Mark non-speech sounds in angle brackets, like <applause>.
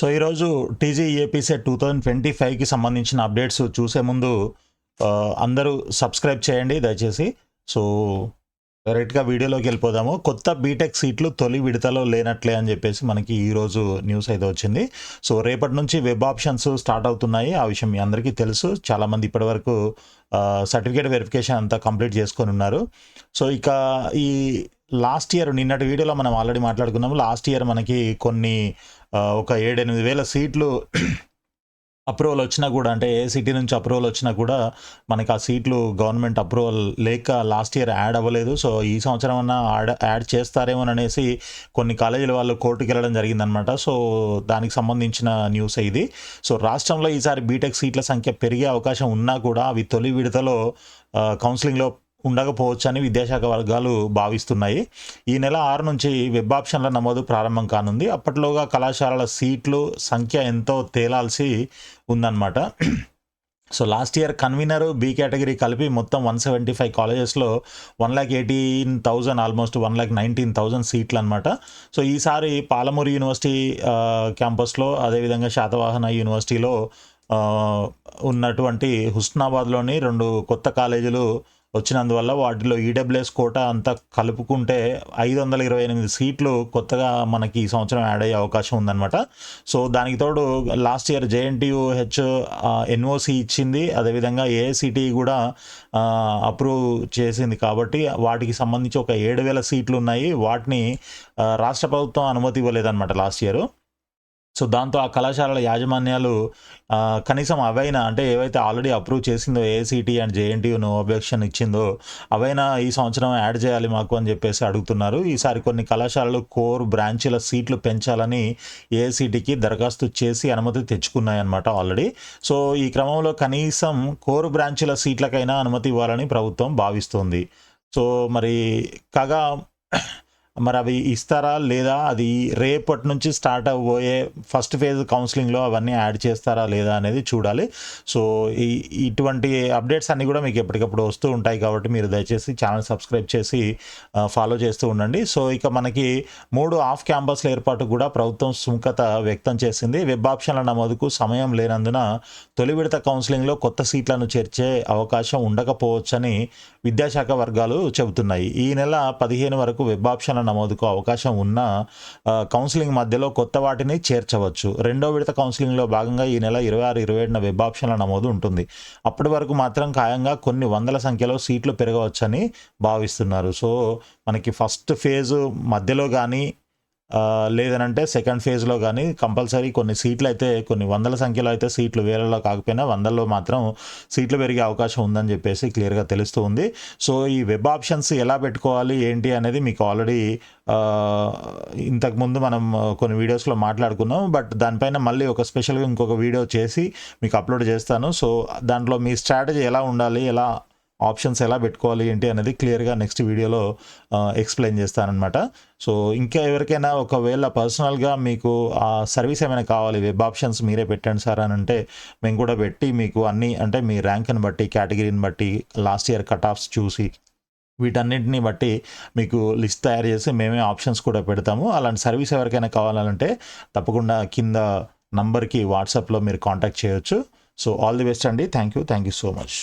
So ఈరోజు TG APC two thousand twenty ఫైవ్కి సంబంధించిన అప్డేట్స్ చూసే ముందు అందరూ సబ్స్క్రైబ్ చేయండి దయచేసి. సో డైరెక్ట్గా వీడియోలోకి వెళ్ళిపోదాము. కొత్త బీటెక్ సీట్లు తొలి విడతలో లేనట్లే అని చెప్పేసి మనకి ఈరోజు న్యూస్ అయితే వచ్చింది. సో రేపటి నుంచి వెబ్ ఆప్షన్స్ స్టార్ట్ అవుతున్నాయి. ఆ విషయం మీ అందరికీ తెలుసు. చాలామంది ఇప్పటివరకు సర్టిఫికేట్ వెరిఫికేషన్ అంతా కంప్లీట్ చేసుకొని ఉన్నారు. సో ఇక ఈ లాస్ట్ ఇయర్ నిన్నటి వీడియోలో మనం ఆల్రెడీ మాట్లాడుకున్నాము. లాస్ట్ ఇయర్ మనకి కొన్ని ఒక ఏడెనిమిది వేల సీట్లు <clears throat> అప్రూవల్ వచ్చినా కూడా అంటే ఏ సిటీ నుంచి అప్రూవల్ వచ్చినా కూడా మనకి ఆ సీట్లు గవర్నమెంట్ అప్రూవల్ లేక లాస్ట్ ఇయర్ యాడ్ అవ్వలేదు. సో ఈ సంవత్సరం అన్న యాడ్ యాడ్ చేస్తారేమో అనేసి కొన్ని కాలేజీల వాళ్ళు కోర్టుకి వెళ్ళడం జరిగిందనమాట సో దానికి సంబంధించిన న్యూస్ ఇది. సో రాష్ట్రంలో ఈసారి బీటెక్ సీట్ల సంఖ్య పెరిగే అవకాశం ఉన్నా కూడా అవి తొలి విడతలో కౌన్సిలింగ్లో ఉండకపోవచ్చని విద్యాశాఖ వర్గాలు భావిస్తున్నాయి. ఈ నెల ఆరు నుంచి వెబ్ ఆప్షన్ల నమోదు ప్రారంభం కానుంది. అప్పట్లోగా కళాశాలల సీట్లు సంఖ్య ఎంతో తేలాల్సి ఉందన్నమాట. So last year convener B category కలిపి మొత్తం వన్ సెవెంటీ ఫైవ్ కాలేజెస్లో one lakh eighteen thousand almost one lakh nineteen thousand సీట్లు అనమాట సో ఈసారి పాలమూరు యూనివర్సిటీ క్యాంపస్లో అదేవిధంగా శాతవాహన యూనివర్సిటీలో ఉన్నటువంటి హుస్నాబాద్లోని రెండు కొత్త కాలేజీలు వచ్చినందువల్ల వాటిలో ఈడబ్ల్యూఎస్ కోట అంతా కలుపుకుంటే ఐదు వందల ఇరవై ఎనిమిది సీట్లు కొత్తగా మనకి ఈ సంవత్సరం యాడ్ అయ్యే అవకాశం ఉందన్నమాట. సో దానికి తోడు last year JNTU H NOC ఇచ్చింది. అదేవిధంగా ఏఐసిటి కూడా అప్రూవ్ చేసింది కాబట్టి వాటికి సంబంధించి ఒక ఏడు వేల సీట్లు ఉన్నాయి. వాటిని రాష్ట్ర ప్రభుత్వం అనుమతి ఇవ్వలేదన్నమాట లాస్ట్ ఇయర్. సో దాంతో ఆ కళాశాలల యాజమాన్యాలు కనీసం అవైనా అంటే ఏవైతే ఆల్రెడీ అప్రూవ్ చేసిందో ఏసీటీ అండ్ జేఎన్టీయూను నో అబ్జెక్షన్ ఇచ్చిందో అవైనా ఈ సంవత్సరం యాడ్ చేయాలి మాకు అని చెప్పేసి అడుగుతున్నారు. ఈసారి కొన్ని కళాశాలలు కోర్ బ్రాంచీల సీట్లు పెంచాలని ఏసీటీకి దరఖాస్తు చేసి అనుమతి తెచ్చుకున్నాయన్నమాట ఆల్రెడీ సో ఈ క్రమంలో కనీసం కోర్ బ్రాంచీల సీట్లకైనా అనుమతి ఇవ్వాలని ప్రభుత్వం భావిస్తోంది. సో మరి కాగా మరి అవి ఇస్తారా లేదా? అది రేపటి నుంచి స్టార్ట్ అవ్వబోయే ఫస్ట్ ఫేజ్ కౌన్సిలింగ్లో అవన్నీ యాడ్ చేస్తారా లేదా అనేది చూడాలి. సో ఈ ఇటువంటి అప్డేట్స్ అన్నీ కూడా మీకు ఎప్పటికప్పుడు వస్తూ ఉంటాయి కాబట్టి మీరు దయచేసి ఛానల్ సబ్స్క్రైబ్ చేసి ఫాలో చేస్తూ ఉండండి. సో ఇక మనకి మూడు ఆఫ్ క్యాంపస్ల ఏర్పాటు కూడా ప్రభుత్వం సుముఖత వ్యక్తం చేసింది. వెబ్ ఆప్షన్ల నమోదుకు సమయం లేనందున తొలి విడత కౌన్సిలింగ్లో కొత్త సీట్లను చేర్చే అవకాశం ఉండకపోవచ్చని విద్యాశాఖ వర్గాలు చెబుతున్నాయి. ఈ నెల పదిహేను వరకు వెబ్ ఆప్షన్ల నమోదుకు అవకాశం ఉన్న కౌన్సిలింగ్ మధ్యలో కొత్త వాటిని చేర్చవచ్చు. రెండో విడత కౌన్సిలింగ్లో భాగంగా ఈ నెల ఇరవై ఆరు ఇరవై ఏడున వెబ్ ఆప్షన్ల నమోదు ఉంటుంది. అప్పటి వరకు మాత్రం ఖాయంగా కొన్ని వందల సంఖ్యలో సీట్లు పెరగవచ్చని భావిస్తున్నారు. సో మనకి ఫస్ట్ ఫేజ్ మధ్యలో కానీ లేదనంటే సెకండ్ ఫేజ్లో కానీ కంపల్సరీ కొన్ని సీట్లు అయితే కొన్ని వందల సంఖ్యలో అయితే సీట్లు వేలలో కాకపోయినా వందల్లో మాత్రం సీట్లు పెరిగే అవకాశం ఉందని చెప్పేసి క్లియర్గా తెలుస్తూ ఉంది. సో ఈ వెబ్ ఆప్షన్స్ ఎలా పెట్టుకోవాలి ఏంటి అనేది మీకు ఆల్రెడీ ఇంతకుముందు మనం కొన్ని వీడియోస్లో మాట్లాడుకున్నాం. బట్ దానిపైన మళ్ళీ ఒక స్పెషల్గా ఇంకొక వీడియో చేసి మీకు అప్లోడ్ చేస్తాను. సో దాంట్లో మీ స్ట్రాటజీ ఎలా ఉండాలి ఎలా ఆప్షన్స్ ఎలా పెట్టుకోవాలి ఏంటి అనేది క్లియర్గా నెక్స్ట్ వీడియోలో ఎక్స్ప్లెయిన్ చేస్తానన్నమాట. సో ఇంకా ఎవరికైనా ఒకవేళ పర్సనల్గా మీకు ఆ సర్వీస్ ఏమైనా కావాలి వెబ్ ఆప్షన్స్ మీరే పెట్టండి సార్ అని అంటే మేము కూడా పెట్టి మీకు అన్ని అంటే మీ ర్యాంక్ని బట్టి కేటగిరీని బట్టి లాస్ట్ ఇయర్ కట్ ఆఫ్స్ చూసి వీటన్నిటిని బట్టి మీకు లిస్ట్ తయారు చేసి మేమే ఆప్షన్స్ కూడా పెడతాము. అలాంటి సర్వీస్ ఎవరికైనా కావాలంటే తప్పకుండా కింద నంబర్కి వాట్సాప్లో మీరు కాంటాక్ట్ చేయొచ్చు. సో ఆల్ ది బెస్ట్ అండి. Thank you thank you so much